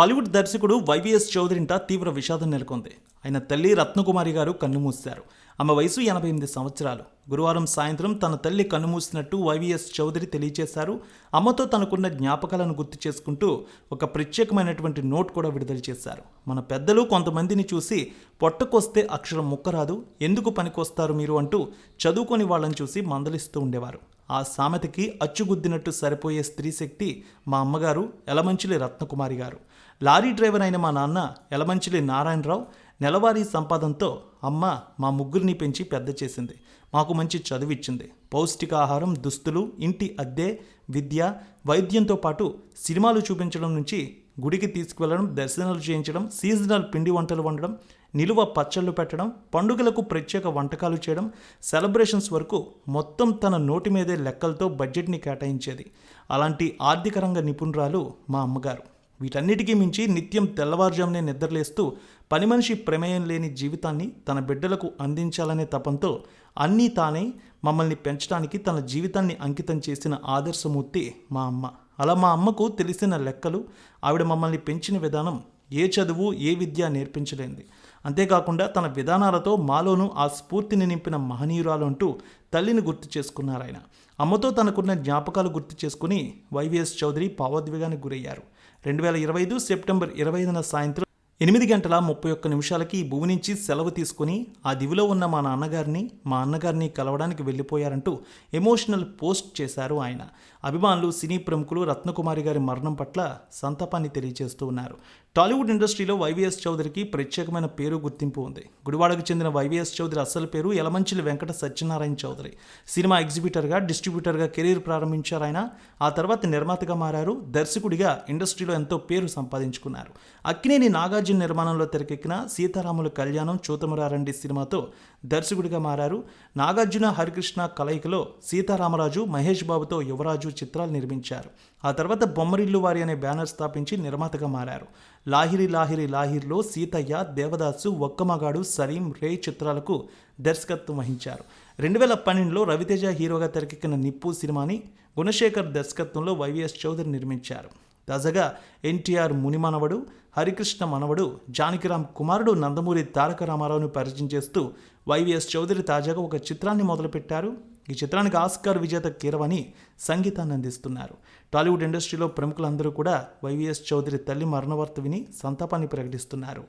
టాలీవుడ్ దర్శకుడు వైవిఎస్ చౌదరింట తీవ్ర విషాదం నెలకొంది. ఆయన తల్లి రత్నకుమారి గారు కన్నుమూశారు ఆమె వయసు ఎనభై ఎనిమిది సంవత్సరాలు. గురువారం సాయంత్రం తన తల్లి కన్నుమూసినట్టు వైవిఎస్ చౌదరి తెలియజేశారు. అమ్మతో తనకున్న జ్ఞాపకాలను గుర్తు చేసుకుంటూ ఒక ప్రత్యేకమైనటువంటి నోట్ కూడా విడుదల చేశారు. మన పెద్దలు కొంతమందిని చూసి పొట్టకొస్తే అక్షరం ముక్కరాదు ఎందుకు పనికొస్తారు మీరు అంటూ చదువుకొని వాళ్ళని చూసి మందలిస్తూ ఉండేవారు. ఆ సామెతకి అచ్చుగుద్దినట్టు సరిపోయే స్త్రీ శక్తి మా అమ్మగారు ఎలమంచిలి రత్నకుమారి గారు. లారీ డ్రైవర్ అయిన మా నాన్న ఎలమంచిలి నారాయణరావు నెలవారీ సంపాదనతో అమ్మ మా ముగ్గురిని పెంచి పెద్ద చేసింది. మాకు మంచి చదువు ఇచ్చింది పౌష్టికాహారం దుస్తులు ఇంటి అద్దె విద్య వైద్యంతో పాటు సినిమాలు చూపించడం నుంచి గుడికి తీసుకువెళ్ళడం దర్శనాలు చేయించడం సీజనల్ పిండి వంటలు వండడం నిలువ పచ్చళ్ళు పెట్టడం పండుగలకు ప్రత్యేక వంటకాలు చేయడం సెలబ్రేషన్స్ వరకు మొత్తం తన నోటి మీదే లెక్కలతో బడ్జెట్ని కేటాయించేది. అలాంటి ఆర్థిక రంగ నిపుణురాలు మా అమ్మగారు. వీటన్నిటికీ మించి నిత్యం తెల్లవారుజామునే నిద్రలేస్తూ పని మనిషి ప్రమేయం లేని జీవితాన్ని తన బిడ్డలకు అందించాలనే తపంతో అన్నీ తానే మమ్మల్ని పెంచడానికి తన జీవితాన్ని అంకితం చేసిన ఆదర్శమూర్తి మా అమ్మ. అలా మా అమ్మకు తెలిసిన లెక్కలు ఆవిడ మమ్మల్ని పెంచిన విధానం ఏ చదువు ఏ విద్య నేర్పించలేంది అంతేకాకుండా తన విధానాలతో మాలోనూ ఆ స్ఫూర్తిని నింపిన మహనీయురాలు అంటూ తల్లిని గుర్తు చేసుకున్నారు ఆయన అమ్మతో తనకున్న జ్ఞాపకాలు గుర్తు చేసుకుని వైవిఎస్ చౌదరి భావోద్వేగానికి గురయ్యారు. రెండు వేల ఇరవై ఐదు సెప్టెంబర్ ఇరవై ఐదున సాయంత్రం ఎనిమిది గంటల ముప్పై ఒక్క నిమిషాలకి భూమి నుంచి సెలవు తీసుకుని ఆ దివిలో ఉన్న మా నాన్నగారిని మా అన్నగారిని కలవడానికి వెళ్ళిపోయారంటూ ఎమోషనల్ పోస్ట్ చేశారు ఆయన. అభిమానులు సినీ ప్రముఖులు రత్నకుమారి గారి మరణం పట్ల సంతాపాన్ని తెలియజేస్తూ ఉన్నారు. టాలీవుడ్ ఇండస్ట్రీలో వైవిఎస్ చౌదరికి ప్రత్యేకమైన పేరు గుర్తింపు ఉంది. గుడివాడకు చెందిన వైవిఎస్ చౌదరి అసలు పేరు యలమంచిలి వెంకట సత్యనారాయణ చౌదరి. సినిమా ఎగ్జిబిటర్గా డిస్ట్రిబ్యూటర్గా కెరీర్ ప్రారంభించారు ఆయన. ఆ తర్వాత నిర్మాతగా మారారు. దర్శకుడిగా ఇండస్ట్రీలో ఎంతో పేరు సంపాదించుకున్నారు. అక్కినేని నాగార్జున నిర్మాణంలో తెరకెక్కిన సీతారాముల కళ్యాణం చూతమురారండి సినిమాతో దర్శకుడిగా మారారు. నాగార్జున హరికృష్ణ కలయికలో సీతారామరాజు మహేష్ బాబుతో యువరాజు చిత్రాలు నిర్మించారు. ఆ తర్వాత బొమ్మరిల్లు వారి అనే బ్యానర్ స్థాపించి నిర్మాతగా మారారు. లాహిరి లాహిరి లాహిర్లో సీతయ్య దేవదాసు ఒక్కమగాడు సలీం రే చిత్రాలకు దర్శకత్వం వహించారు. రెండు వేల పన్నెండులో రవితేజ హీరోగా తెరకెక్కిన నిప్పు సినిమాని గుణశేఖర్ దర్శకత్వంలో వైవిఎస్ చౌదరి నిర్మించారు. తాజాగా ఎన్టీఆర్ ముని మనవడు హరికృష్ణ మనవడు జానకిరామ్ కుమారుడు నందమూరి తారక రామారావును పరిచయం చేస్తూ వైవిఎస్ చౌదరి తాజాగా ఒక చిత్రాన్ని మొదలుపెట్టారు. ఈ చిత్రానికి ఆస్కార్ విజేత కీరవాణి సంగీతాన్ని అందిస్తున్నారు. టాలీవుడ్ ఇండస్ట్రీలో ప్రముఖులందరూ కూడా వైవిఎస్ చౌదరి తల్లి మరణవార్త విని సంతాపాన్ని ప్రకటిస్తున్నారు.